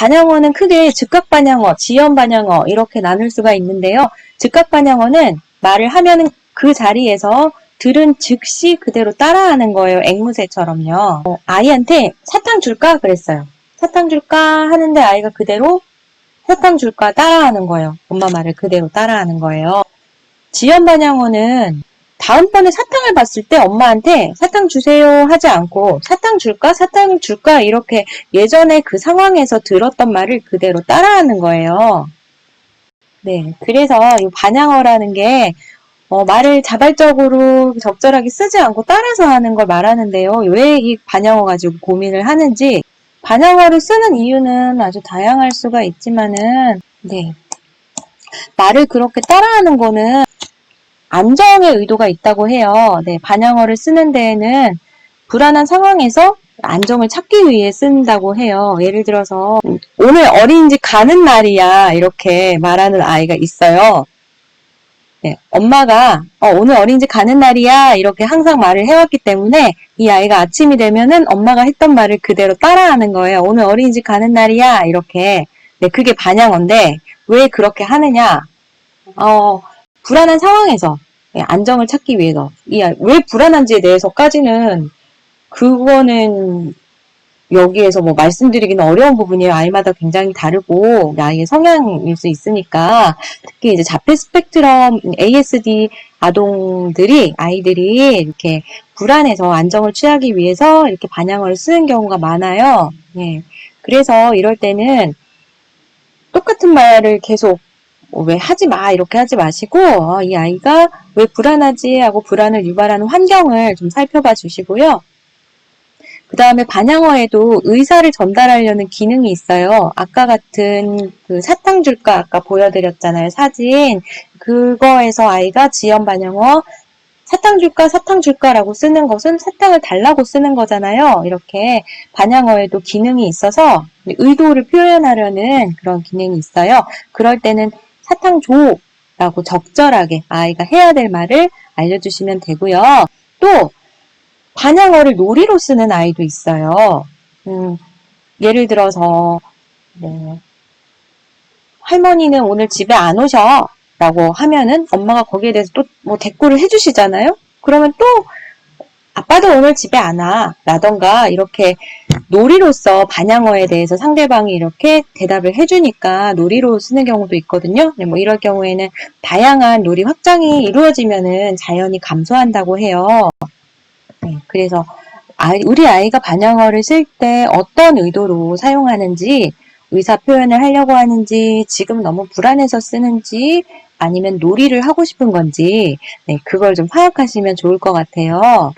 반향어는 크게 즉각 반향어, 지연 반향어 이렇게 나눌 수가 있는데요. 즉각 반향어는 말을 하면은 그 자리에서 들은 즉시 그대로 따라하는 거예요. 앵무새처럼요. 어, 아이한테 사탕 줄까? 그랬어요. 사탕 줄까? 하는데 아이가 그대로 사탕 줄까? 따라하는 거예요. 엄마 말을 그대로 따라하는 거예요. 지연 반향어는 다음번에 사탕을 봤을 때 엄마한테 사탕 주세요 하지 않고 사탕 줄까? 사탕 줄까? 이렇게 예전에 그 상황에서 들었던 말을 그대로 따라하는 거예요. 네. 그래서 이 반향어라는 게 어, 말을 자발적으로 적절하게 쓰지 않고 따라서 하는 걸 말하는데요. 왜 이 반향어 가지고 고민을 하는지 반향어를 쓰는 이유는 아주 다양할 수가 있지만은 네. 말을 그렇게 따라하는 거는 안정의 의도가 있다고 해요. 네, 반향어를 쓰는 데에는 불안한 상황에서 안정을 찾기 위해 쓴다고 해요. 예를 들어서 오늘 어린이집 가는 날이야 이렇게 말하는 아이가 있어요. 네, 엄마가 어, 오늘 어린이집 가는 날이야 이렇게 항상 말을 해왔기 때문에 이 아이가 아침이 되면은 엄마가 했던 말을 그대로 따라하는 거예요. 오늘 어린이집 가는 날이야 이렇게 네, 그게 반향어인데 왜 그렇게 하느냐? 어, 불안한 상황에서 예, 안정을 찾기 위해서 이 왜 불안한지에 대해서까지는 그거는 여기에서 뭐 말씀드리기는 어려운 부분이에요. 아이마다 굉장히 다르고 아이의 성향일 수 있으니까 특히 이제 자폐 스펙트럼 ASD 아동들이 아이들이 이렇게 불안해서 안정을 취하기 위해서 이렇게 반향어를 쓰는 경우가 많아요. 예. 그래서 이럴 때는 똑같은 말을 계속 어, 왜 하지 마 이렇게 하지 마시고 어, 이 아이가 왜 불안하지 하고 불안을 유발하는 환경을 좀 살펴봐 주시고요. 그 다음에 반향어에도 의사를 전달하려는 기능이 있어요. 아까 같은 그 사탕 줄까 아까 보여드렸잖아요. 사진. 그거에서 아이가 지연 반향어 사탕 줄까 사탕 줄까라고 쓰는 것은 사탕을 달라고 쓰는 거잖아요. 이렇게 반향어에도 기능이 있어서 의도를 표현하려는 그런 기능이 있어요. 그럴 때는 사탕 줘 라고 적절하게 아이가 해야 될 말을 알려주시면 되고요. 또 반향어를 놀이로 쓰는 아이도 있어요. 음, 예를 들어서 뭐 할머니는 오늘 집에 안 오셔 라고 하면은 엄마가 거기에 대해서 또 뭐 대꾸를 해주시잖아요. 그러면 또 아빠도 오늘 집에 안 와. 라던가 이렇게 놀이로서 반향어에 대해서 상대방이 이렇게 대답을 해주니까 놀이로 쓰는 경우도 있거든요. 네, 뭐 이럴 경우에는 다양한 놀이 확장이 이루어지면은 자연히 감소한다고 해요. 네, 그래서 아이- 우리 아이가 반영어를 쓸 때 어떤 의도로 사용하는지, 의사 표현을 하려고 하는지, 지금 너무 불안해서 쓰는지, 아니면 놀이를 하고 싶은 건지, 네, 그걸 좀 파악하시면 좋을 것 같아요.